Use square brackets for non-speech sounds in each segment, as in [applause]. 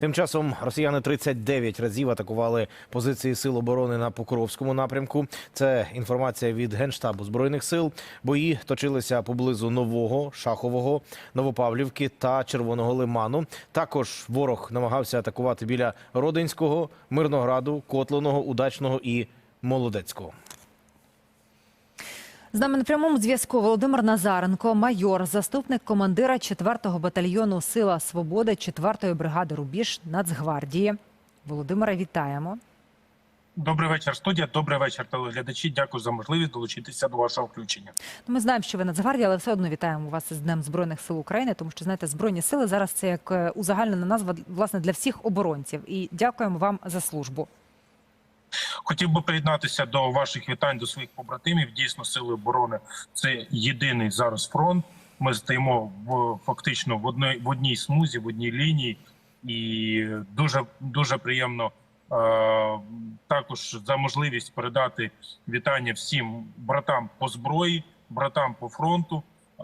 Тим часом росіяни 39 разів атакували позиції сил оборони на Покровському напрямку. Це інформація від генштабу збройних сил. Бої точилися поблизу нового шахового, Новопавлівки та Червоного лиману. Також ворог намагався атакувати біля Родинського, Мирнограду, Котлиного, Удачного і Молодецького. З нами на прямому зв'язку Володимир Назаренко, майор, заступник командира 4-го батальйону Сила Свободи 4-ї бригади Рубіж Нацгвардії. Володимира, вітаємо. Добрий вечір, студія. Добрий вечір, телеглядачі. Дякую за можливість долучитися до вашого включення. Ну, Ми знаємо, що ви Нацгвардія, але все одно вітаємо вас з Днем Збройних сил України, тому що знаєте, збройні сили зараз це як е, узагальнена назва власне для всіх оборонців. І дякуємо вам за службу. Хотів би приєднатися до ваших вітань до своїх побратимів. Дійсно, сили оборони це єдиний зараз фронт. Ми стоїмо в фактично в одній в одній смузі, в одній лінії, і дуже дуже приємно е, також за можливість передати вітання всім братам по зброї, братам по фронту. Е,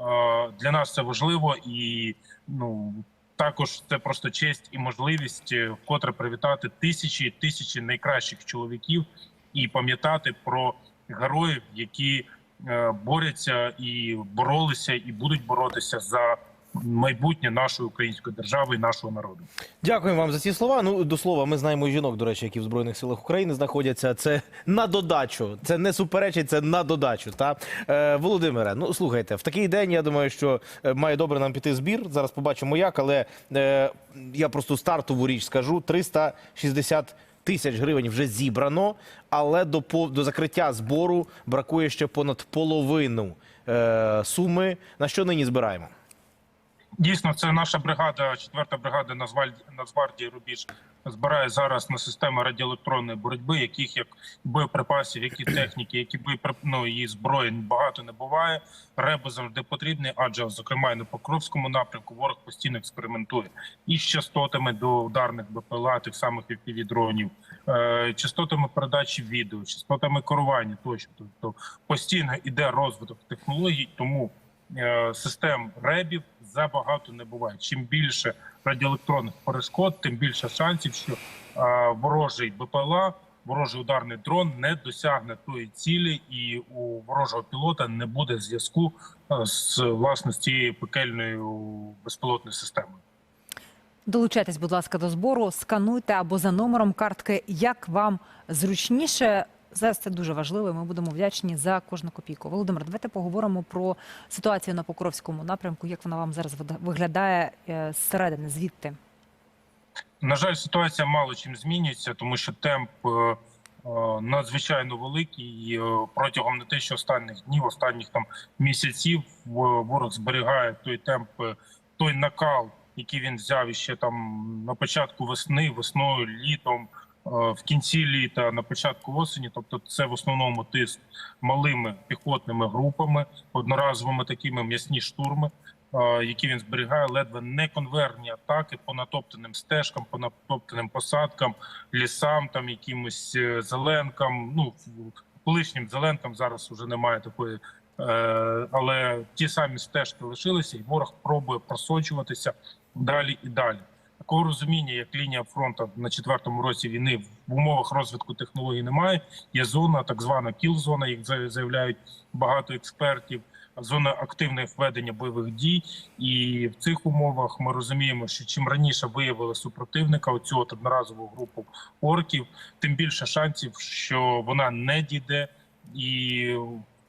для нас це важливо і ну. Також це просто честь і можливість е, вкотре привітати тисячі тисячі найкращих чоловіків і пам'ятати про героїв, які е, борються і боролися, і будуть боротися за майбутнє нашої української держави і нашого народу. Дякуємо вам за ці слова. Ну до слова, ми знаємо жінок, до речі, які в збройних силах України знаходяться. Це на додачу. Це не суперечить, це на додачу. Та е, Володимире, ну слухайте, в такий день я думаю, що е, має добре нам піти збір. Зараз побачимо як, але е, я просто стартову річ скажу: 360 тисяч гривень вже зібрано, але до до закриття збору бракує ще понад половину е, суми. На що нині збираємо? Дійсно, це наша бригада, четверта бригада Нацгвардії Рубіж збирає зараз на системи радіоелектронної боротьби, яких як боєприпасів, які [clears throat] техніки, які боєприп... ну, і зброї багато не буває. Реби завжди потрібні, адже зокрема і на Покровському напрямку ворог постійно експериментує і з частотами до ударних БПЛА, тих самих FPV-дронів, е, частотами передачі відео, частотами керування тощо. Тобто постійно іде розвиток технологій, тому систем ребів забагато не буває. Чим більше радіоелектронних перешкод, тим більше шансів, що е, ворожий БПЛА, ворожий ударний дрон не досягне тої цілі, і у ворожого пілота не буде зв'язку е, з власне з цією пекельною безпілотною системою. Долучайтесь, будь ласка, до збору, скануйте або за номером картки, як вам зручніше. Зараз це дуже важливо. і Ми будемо вдячні за кожну копійку. Володимир, давайте поговоримо про ситуацію на Покровському напрямку. Як вона вам зараз виглядає е, зсередини, звідти? На жаль, ситуація мало чим змінюється, тому що темп е, е, надзвичайно великий. І, Протягом не те, що останніх днів, останніх там місяців ворог зберігає той темп, той накал, який він взяв іще там на початку весни, весною, літом, в кінці літа, на початку осені. Тобто, це в основному тиск малими піхотними групами, одноразовими такими м'ясні штурми е, які він зберігає, ледве не конверні атаки по натоптаним стежкам, по натоптаним посадкам, лісам, там якимось е, зеленкам. Ну колишнім зеленкам зараз вже немає такої. е, Але ті самі стежки лишилися, і ворог пробує просочуватися далі і далі. Такого розуміння, як лінія фронту на четвертому році війни в умовах розвитку технологій немає. Є зона, так звана кіл-зона, як заявляють багато експертів зона активного введення бойових дій, і в цих умовах ми розуміємо, що чим раніше виявили супротивника, оцю от одноразову групу орків, тим більше шансів, що вона не дійде, і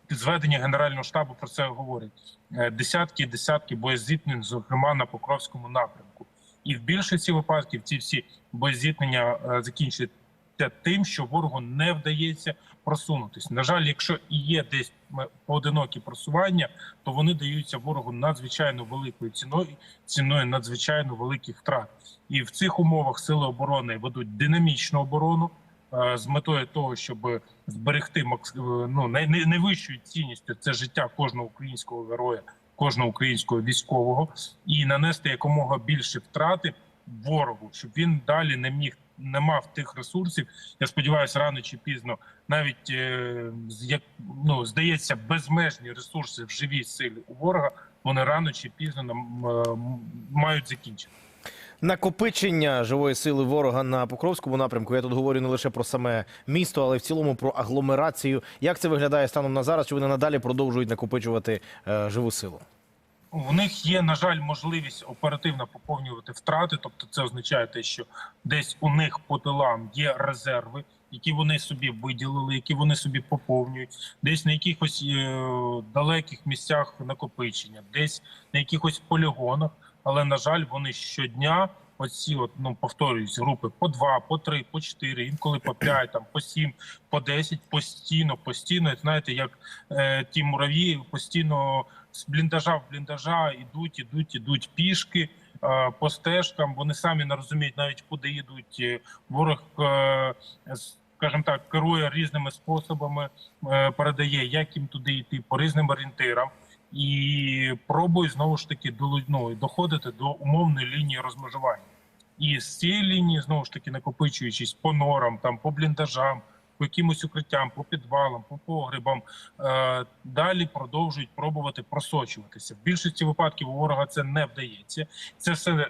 зведення генерального штабу про це говорить. Е, Десятки, десятки боєзіткнень, зокрема на Покровському напрямку. І в більшості випадків ці всі боєзіткнення е, закінчуються тим, що ворогу не вдається просунутись. На жаль, якщо і є десь поодинокі просування, то вони даються ворогу надзвичайно великою ціною, ціною надзвичайно великих втрат. І в цих умовах сили оборони ведуть динамічну оборону е, з метою того, щоб зберегти е, ну, най- най- найвищою цінністю це життя кожного українського героя, кожного українського військового, і нанести якомога більше втрати ворогу, щоб він далі не міг не мав тих ресурсів. Я сподіваюся, рано чи пізно навіть е, як ну здається, безмежні ресурси в живій силі у ворога. Вони рано чи пізно нам е, мають закінчити. Накопичення живої сили ворога на Покровському напрямку. Я тут говорю не лише про саме місто, але в цілому про агломерацію. Як це виглядає станом на зараз? Чи вони надалі продовжують накопичувати е, живу силу? У них є, на жаль, можливість оперативно поповнювати втрати. Тобто, це означає те, що десь у них по тилам є резерви, які вони собі виділили, які вони собі поповнюють, десь на якихось е, далеких місцях накопичення, десь на якихось полігонах. Але на жаль, вони щодня. Оці от ну повторююсь, групи по два, по три, по чотири, інколи по п'ять, там по сім, по десять, постійно, постійно. Знаєте, як е, ті мурав'ї постійно з бліндажа в бліндажа ідуть, ідуть, ідуть пішки е, по стежкам. Вони самі не розуміють навіть куди йдуть. Е, Ворог, е, скажімо так, керує різними способами, е, передає, як їм туди йти по різним орієнтирам. І пробує знову ж таки ну, доходити до умовної лінії розмежування. І з цієї лінії знову ж таки накопичуючись по норам, там по бліндажам, по якимось укриттям, по підвалам, по погребам, е, далі продовжують пробувати просочуватися. В більшості випадків у ворога це не вдається. Це все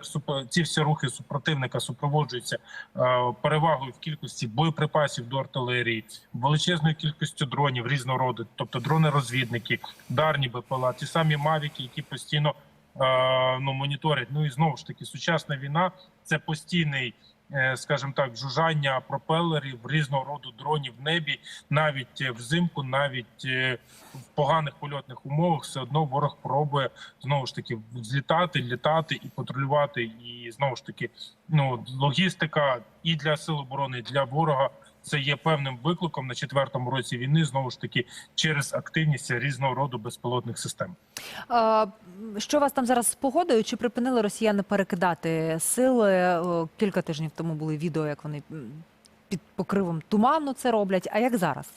ці всі рухи супротивника супроводжуються е, перевагою в кількості боєприпасів до артилерії, величезною кількістю дронів різного роду, тобто дрони-розвідники, дарні БПЛА, ті самі мавіки, які постійно е, ну моніторять. Ну і знову ж таки, сучасна війна це постійний. Е, Скажімо так, жужжання пропелерів різного роду дронів в небі, навіть е, взимку, навіть е, в поганих польотних умовах, все одно ворог пробує знову ж таки злітати, літати і патрулювати. І знову ж таки, ну логістика і для сил оборони, і для ворога це є певним викликом на четвертому році війни. Знову ж таки, через активність різного роду безпілотних систем. Е, Що вас там зараз з погодою? Чи припинили росіяни перекидати сили? Кілька тижнів тому були відео, як вони під покривом туману це роблять. А як зараз?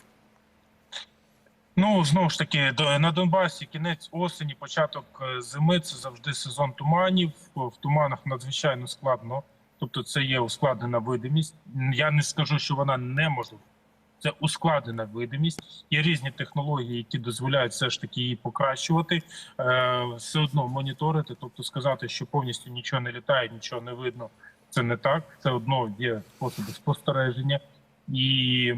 Ну знову ж таки, на Донбасі кінець осені, початок е, зими це завжди сезон туманів. В туманах надзвичайно складно. Тобто, це є ускладнена видимість. Я не скажу, що вона неможлива. Це ускладнена видимість. Є різні технології, які дозволяють все ж таки її покращувати, е, все одно моніторити, тобто сказати, що повністю нічого не літає, нічого не видно. Це не так. Це одно є способи спостереження, і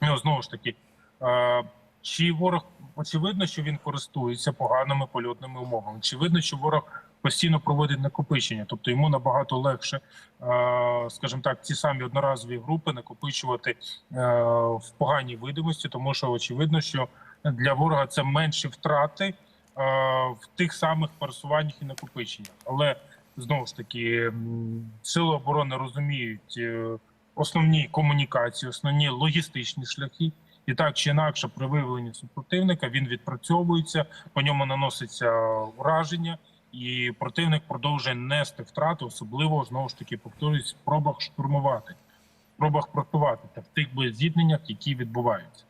ну, знову ж таки, е, чи ворог очевидно, що він користується поганими польотними умовами? Очевидно, що ворог постійно проводить накопичення, тобто йому набагато легше, е, скажімо так, ці самі одноразові групи накопичувати е, в поганій видимості, тому що очевидно, що для ворога це менші втрати е, в тих самих пересуваннях і накопиченнях. Але знову ж таки, сили оборони розуміють основні комунікації, основні логістичні шляхи. І так чи інакше, при виявленні супротивника він відпрацьовується, по ньому наноситься ураження, і противник продовжує нести втрати, особливо знову ж таки повторюсь, в спробах штурмувати, в спробах просувати та в тих боєзіткненнях, які відбуваються.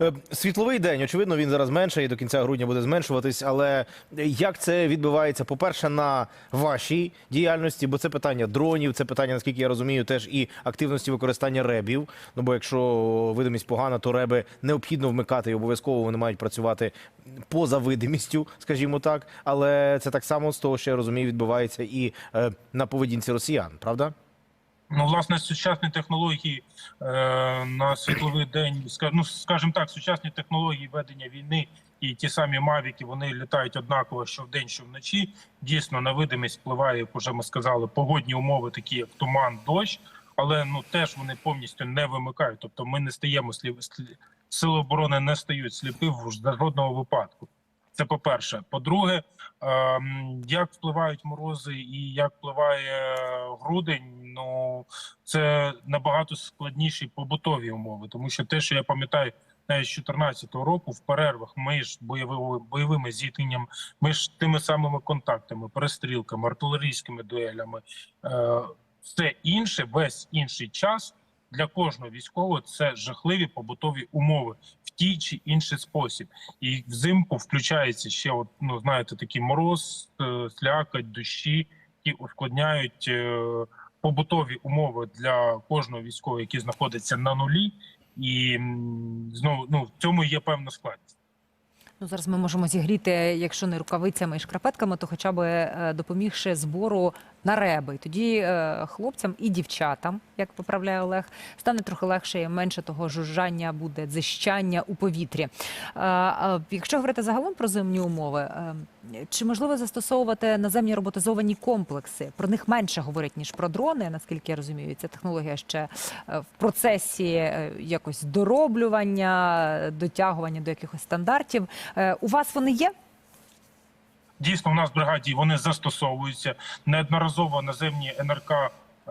Е, Світловий день, очевидно, він зараз менше і до кінця грудня буде зменшуватись. Але як це відбувається? По-перше, на вашій діяльності, бо це питання дронів, це питання, наскільки я розумію, теж і активності використання ребів. Ну бо якщо видимість погана, то реби необхідно вмикати і обов'язково вони мають працювати поза видимістю, скажімо так. Але це так само з того, що я розумію, відбувається і е, на поведінці росіян, правда? Ну, власне, сучасні технології е, на світловий день, ну, скажімо так, сучасні технології ведення війни і ті самі мавіки, вони літають однаково що вдень, що вночі. Дійсно, на видимість впливає, як вже ми сказали, погодні умови, такі як туман, дощ, але ну теж вони повністю не вимикають. Тобто, ми не стаємо сліп... слі- сили оборони не стають сліпі в жодного випадку. Це по-перше. По-друге, ем, як впливають морози і як впливає грудень, ну це набагато складніші побутові умови, тому що те, що я пам'ятаю, навіть з 2014 року в перервах ми ж бойовими бойовими ми ж тими самими контактами, перестрілками, артилерійськими дуелями, е, все інше, весь інший час для кожного військового це жахливі побутові умови в тій чи інший спосіб. І взимку включається ще, от ну знаєте, такий мороз, е, слякоть, дощі, які ускладняють е, побутові умови для кожного військового, який знаходиться на нулі, і знову ну в цьому є певна складність. Ну зараз ми можемо зігріти, якщо не рукавицями і шкарпетками, то хоча б е, допомігши збору на реби. Тоді е, хлопцям і дівчатам, як поправляє Олег, стане трохи легше і менше того жужжання буде, дзищання у повітрі. Е, е, якщо говорити загалом про зимні умови, е, чи можливо застосовувати наземні роботизовані комплекси? Про них менше говорять ніж про дрони. Наскільки я розумію, ця технологія ще е, в процесі е, якось дороблювання, дотягування до якихось стандартів. Е, У вас вони є? Дійсно, у нас в бригаді вони застосовуються неодноразово наземні НРК,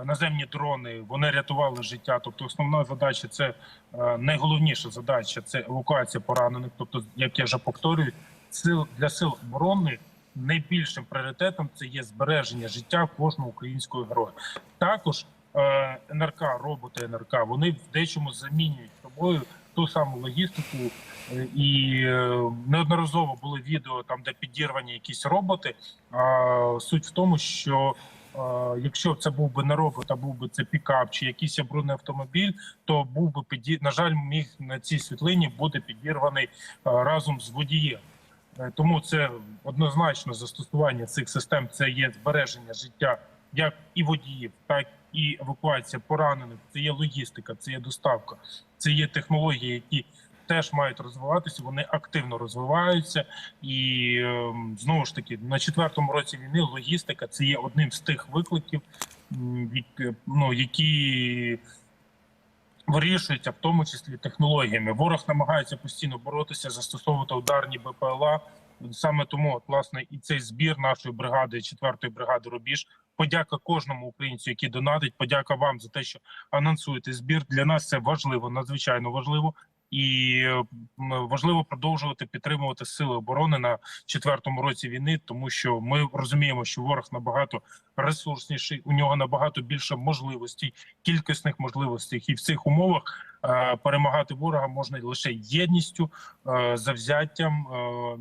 наземні дрони. Вони рятували життя. Тобто, основна задача це е, найголовніша задача це евакуація поранених. Тобто, як я вже повторюю, сил для сил оборони найбільшим пріоритетом це є збереження життя кожного українського героя. Також е, НРК, роботи НРК, вони в дечому замінюють собою ту саму логістику. Е, І е, неодноразово були відео там, де підірвані якісь роботи. А суть в тому, що якщо це був би не робот, а був би це пікап чи якийсь оборонний автомобіль, то був би піді... на жаль, міг на цій світлині бути підірваний е, разом з водієм. Тому це однозначно застосування цих систем це є збереження життя як і водіїв, так і евакуація поранених. Це є логістика, це є доставка, це є технології, які теж мають розвиватися. Вони активно розвиваються, і ем, знову ж таки на четвертому році війни логістика це є одним з тих викликів, які, ну, які вирішуються в тому числі технологіями. Ворог намагається постійно боротися, застосовувати ударні БПЛА. Саме тому, от, власне, і цей збір нашої бригади, четвертої бригади Рубіж. Подяка кожному українцю, який донатить. Подяка вам за те, що анонсуєте збір. Для нас це важливо, надзвичайно важливо. І важливо продовжувати підтримувати сили оборони на четвертому році війни, тому що ми розуміємо, що ворог набагато ресурсніший, у нього набагато більше можливостей, кількісних можливостей, і в цих умовах е, перемагати ворога можна лише єдністю, е, завзяттям, е,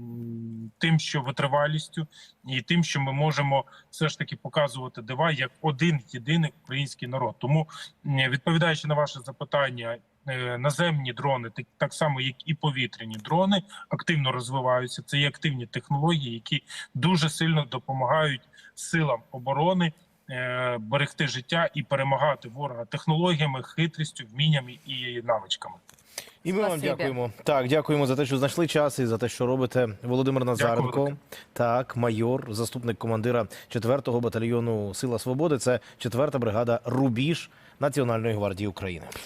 тим, що витривалістю, і тим, що ми можемо все ж таки показувати дива як один єдиний український народ. Тому відповідаючи на ваше запитання. Е, Наземні дрони, так, так само як і повітряні дрони, активно розвиваються. Це є активні технології, які дуже сильно допомагають силам оборони е, берегти життя і перемагати ворога технологіями, хитрістю, вміннями і навичками. І ми вам дякуємо. Так, дякуємо за те, що знайшли час і за те, що робите. Володимир Назаренко, так, майор, заступник командира 4-го батальйону Сила Свободи. Це 4-та бригада Рубіж Національної гвардії України.